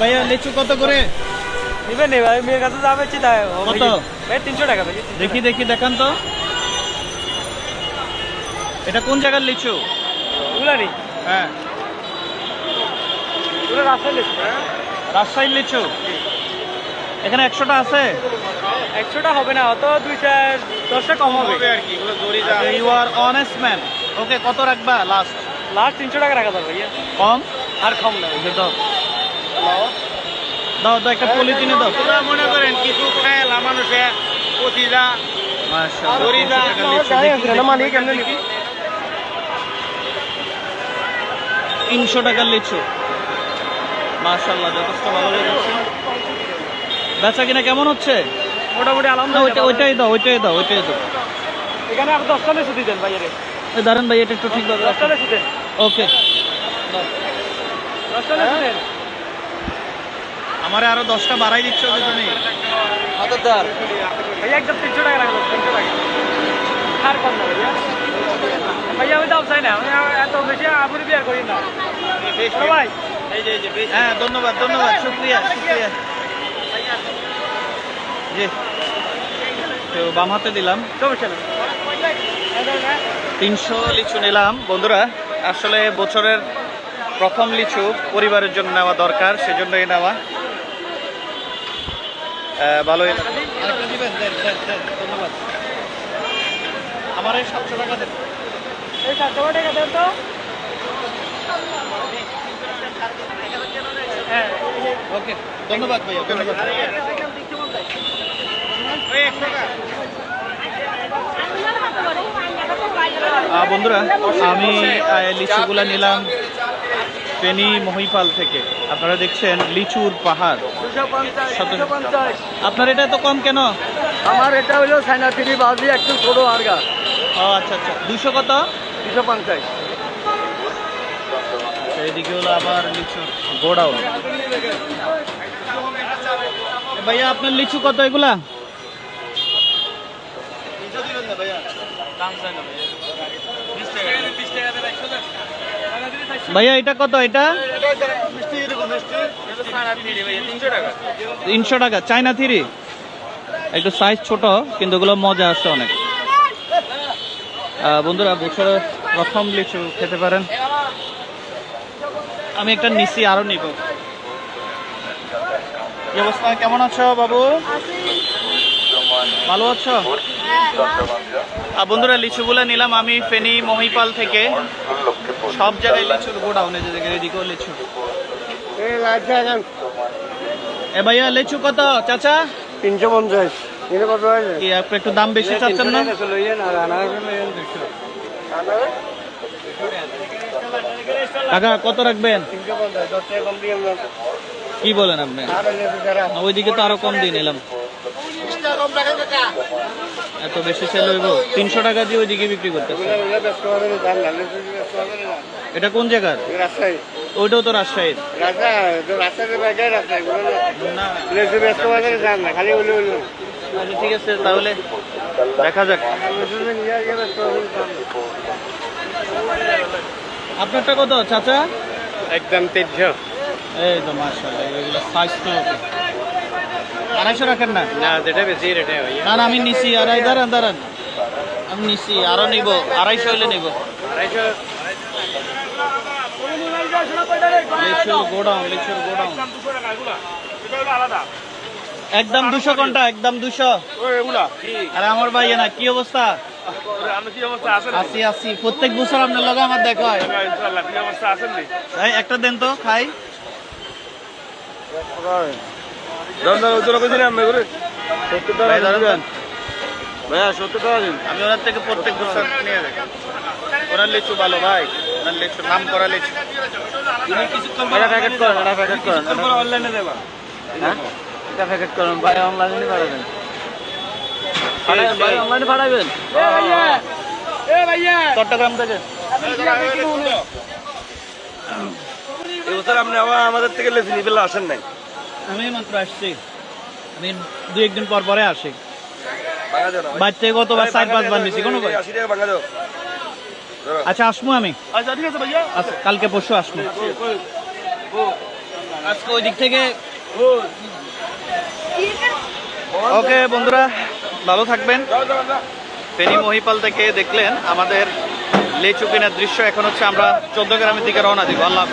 ভাইয়া লিচু কত করে? নিবেন নি ভাই মেয়ের কাছে যা বেচি তাই। কত? ভাই, তিনশো টাকা ভাই দেখি দেখি দেখান তো। এটা কোন জায়গার লিচু? উলানি হ্যাঁ। রাস্তায় লেছি রাজশাহীর লিচু? এখানে একশোটা আছে? একশোটা হবে না অত দুইটা দশটা কম হবে। You are honest man okay কত রাখবা লাস্ট লাস্ট তিনশো টাকা রাখা যাবে ভাইয়া। কম? আর কম না। দাও দাও দাও একটা পলিথিনে দাও। মনে করেন কিছু খেলা মানুষে পচিরা মাশাআল্লাহ, দড়িদা, 300 টাকার লিচু। দেখি, দেখি, মালিক দেখি, এমনি দেখি। তিনশো টাকার লিচু। মাশাল্লাহ যথেষ্ট ভালো লেগেছে। বেচা কিনা কেমন হচ্ছে? মোটামুটি আলহামদুলিল্লাহ ওইটা ওইটাই দাও ওইটাই দাও ওইটাই দাও। এখানে আপনি দশটা লেসু দিতেন ভাইয়ারে। ওই দাঁড়ান ভাই এটা একটু ঠিকভাবে দশটা লেসু দেন। ওকে। দশটা লেসু দেন। আমারে আরও দশটা বাড়াই দিচ্ছ তুমি? ভাইয়া একদম তিনশো টাকা রাখা তিনশো টাকা। আর কম না ভাইয়া। আমি দাম চাই না। এত বেশি আপনি বিয়ার করি না। সবাই। হ্যাঁ ধন্যবাদ ধন্যবাদ। শুক্রিয়া শুক্রিয়া। জি। তো বাম হাতে দিলাম। সমস্যা নেই। তিনশো লিচু নিলাম। বন্ধুরা আসলে বছরের প্রথম লিচু পরিবারের জন্য নেওয়া দরকার সেজন্যই নেওয়া। ভালোই ধন্যবাদ। আমার এই সাতশো টাকা দেন। এই সাতশো টাকা দেন তো। হ্যাঁ ওকে ধন্যবাদ ভাইয়া ধন্যবাদ। বন্ধুরা আমি লিচুগুলা নিলাম। ফেনী মহিপাল থেকে। আপনারা দেখছেন লিচুর পাহাড়। আপনার এটা এত কম কেন? আমার এটা হলো সাইনা থ্রি বাজি একটু ছোট আর গা ও আচ্ছা আচ্ছা। দুশো কত? দুশো পঞ্চাশ। এইদিকে হলো আবার লিচু গোডাউন। ভাইয়া আপনার লিচু কত এগুলা? ভাইয়া। এটা কত এটা? তিনশো টাকা। চাইনা থ্রি। একটু সাইজ ছোট, কিন্তু ওগুলো মজা আছে অনেক। বন্ধুরা বছরের প্রথম লিচু খেতে পারেন। আমি একটা নিছি, আরও নিব। অবস্থা? কেমন আছো বাবু? ভালো আছো? বন্ধুরা, লিচুগুলো নিলাম আমি ফেনি, মহিপাল থেকে। সব জায়গায় লিচুর গোডাউনে যে দেখে এদিকেও লিচু এ ভাইয়া লিচু কত চাচা? তিনশো পঞ্চাশ। এটা কত আছে কি আপনি একটু দাম বেশি চাচ্ছেন না? কাকা কত রাখবেন? কি বলেন আপনি? ওইদিকে তো আরও কম দিয়ে নিলাম। এত বেশি সেল হইব? তিনশো টাকা দিয়ে ওইদিকে বিক্রি করতেছে। এটা কোন জায়গার? রাজশাহী ওইটাও তো রাজশাহীর আচ্ছা ঠিক আছে তাহলে দেখা যাক। আপনারটা কত চাচা? একদম তেজ এই তো মার্শাল্লাহ এগুলো সাইজ তো আড়াইশো রাখেন না? না যেটা বেশি রেটে না না আমি নিছি। আড়াই দাঁড়ান দাঁড়ান। আমি নিছি আরও নিব। আড়াইশো হলে নিব। আড়াইশো। একদম দুশো ঘণ্টা একদম দুশো। আরে আমার ভাই না কি অবস্থা? আসি আসি প্রত্যেক বছর আপনার লগে আমার দেখা হয়। একটা দেন তো খাই। ভাইয়া সত্তর টাকা দিন। আমি ওনার থেকে প্রত্যেক বছর নিয়ে যাই। ওনার লিচু ভালো ভাই। ওনার লিচু নাম করা লিচু। এটা প্যাকেট করেন এটা প্যাকেট করেন অনলাইনে দেবা। হ্যাঁ? এটা প্যাকেট করেন ভাই অনলাইনে পাঠাবেন। ভাই অনলাইনে পাঠাবেন। চট্টগ্রাম থেকে। এবছর আপনি আবার আমাদের থেকে লেসি নিবেলা আসেন নাই। আমি মাত্র আসছি। আমি দু একদিন পর পরে আসি। থেকে গতবার চার পাঁচবার নিছি কোনো আচ্ছা আসমু আমি। আচ্ছা ঠিক আছে ভাইয়া। আচ্ছা কালকে পরশু আসমু। আজকে ওই দিক থেকে ওকে বন্ধুরা ভালো থাকবেন। ফেনী মহিপাল থেকে দেখলেন আমাদের লেচু কেনার দৃশ্য এখন হচ্ছে আমরা চোদ্দ গ্রামের দিকে রওনা দিব। আল্লাহ।